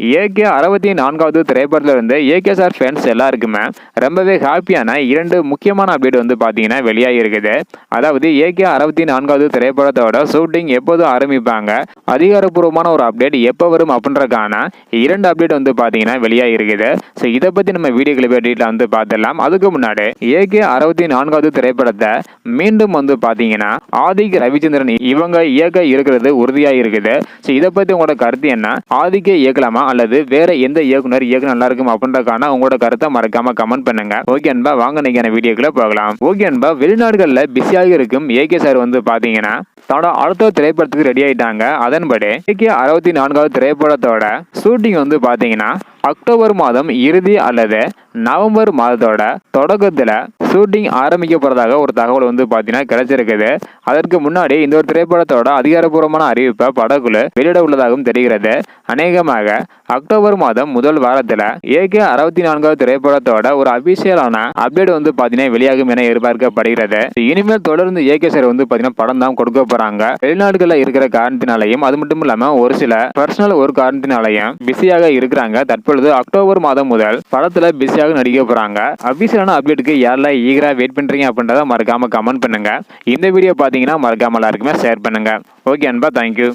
AK அறுபத்தி நான்காவது திரைப்படத்தில் இருந்து ஏகே சார் ஃபேன்ஸ் எல்லாருக்குமே ரொம்பவே ஹாப்பியான இரண்டு முக்கியமான அப்டேட் வந்து பார்த்தீங்கன்னா வெளியாகி இருக்குது. அதாவது ஏகே அறுபத்தி நான்காவது திரைப்படத்தோட ஷூட்டிங் எப்போதும் ஆரம்பிப்பாங்க? அதிகாரப்பூர்வமான ஒரு அப்டேட் எப்போ வரும் அப்படின்றக்கான இரண்டு அப்டேட் வந்து பார்த்தீங்கன்னா வெளியாகி இருக்குது. ஸோ இதை பற்றி நம்ம வீடியோ கிளிப் டீட்டில் வந்து பார்த்துடலாம். அதுக்கு முன்னாடி ஏகே அறுபத்தி நான்காவது திரைப்படத்தை மீண்டும் வந்து பார்த்தீங்கன்னா ஆதிக் ரவிச்சந்திரன் இவங்க இயக்க இருக்கிறது உறுதியாக இருக்குது. ஸோ இதை பற்றி உங்களோட கருத்து என்ன? ஆதிக்கே இயக்கலாமா? அல்லது வேற எந்த இயக்குனர் இயக்குனர் நல்லா இருக்கும் அப்படின்றக்கான உங்களோட கருத்தை மறக்காம கமெண்ட் பண்ணுங்க. ஓகே அன்பா வாங்க நீங்க வீடியோக்குள்ள போகலாம். ஓகே அன்பா வெளிநாடுகளில் பிஸியாக இருக்கும் ஏகே சார் வந்து பார்த்தீங்கன்னா தன்னோட அடுத்த திரைப்படத்துக்கு ரெடி ஆயிட்டாங்க. அதன்படி ஏகே அறுபத்தி நான்காவது திரைப்படத்தோட ஷூட்டிங் வந்து பார்த்தீங்கன்னா அக்டோபர் மாதம் இறுதி அல்லது நவம்பர் மாதத்தோட தொடக்கத்தில் ஷூட்டிங் ஆரம்பிக்க போகிறதாக ஒரு தகவல் வந்து பார்த்தீங்கன்னா கிடைச்சிருக்குது. அதற்கு முன்னாடி இந்த ஒரு திரைப்படத்தோட அதிகாரப்பூர்வமான அறிவிப்பை படக்குழு வெளியிட உள்ளதாகவும் தெரிகிறது. அநேகமாக அக்டோபர் மாதம் முதல் வாரத்தில் ஏகே அறுபத்தி நான்காவது திரைப்படத்தோட ஒரு அபிஷியலான அப்டேட் வந்து பார்த்தீங்கன்னா வெளியாகும் என எதிர்பார்க்கப்படுகிறது. இனிமேல் தொடர்ந்து ஏகே சார் வந்து பார்த்தீங்கன்னா படம் தான் கொடுக்கப்படும் போறாங்க. வெளிநாடுகளில் இருக்கிற காரணத்தினாலையும் அது மட்டும் இல்லாம ஒரு சில பர்சனல் ஒரு காரணத்தினாலையும் பிஸியாக இருக்கிறாங்க. தற்பொழுது அக்டோபர் மாதம் முதல் படத்துல பிஸியாக நடிக்க போறாங்க. அபிஷியலான அப்டேட்டுக்கு யாரெல்லாம் ஈகரா வெயிட் பண்றீங்க அப்படின்றத மறக்காம கமெண்ட் பண்ணுங்க. இந்த வீடியோ பார்த்தீங்கன்னா மறக்காம எல்லாருக்குமே ஷேர் பண்ணுங்க. ஓகே அன்பா தேங்க்யூ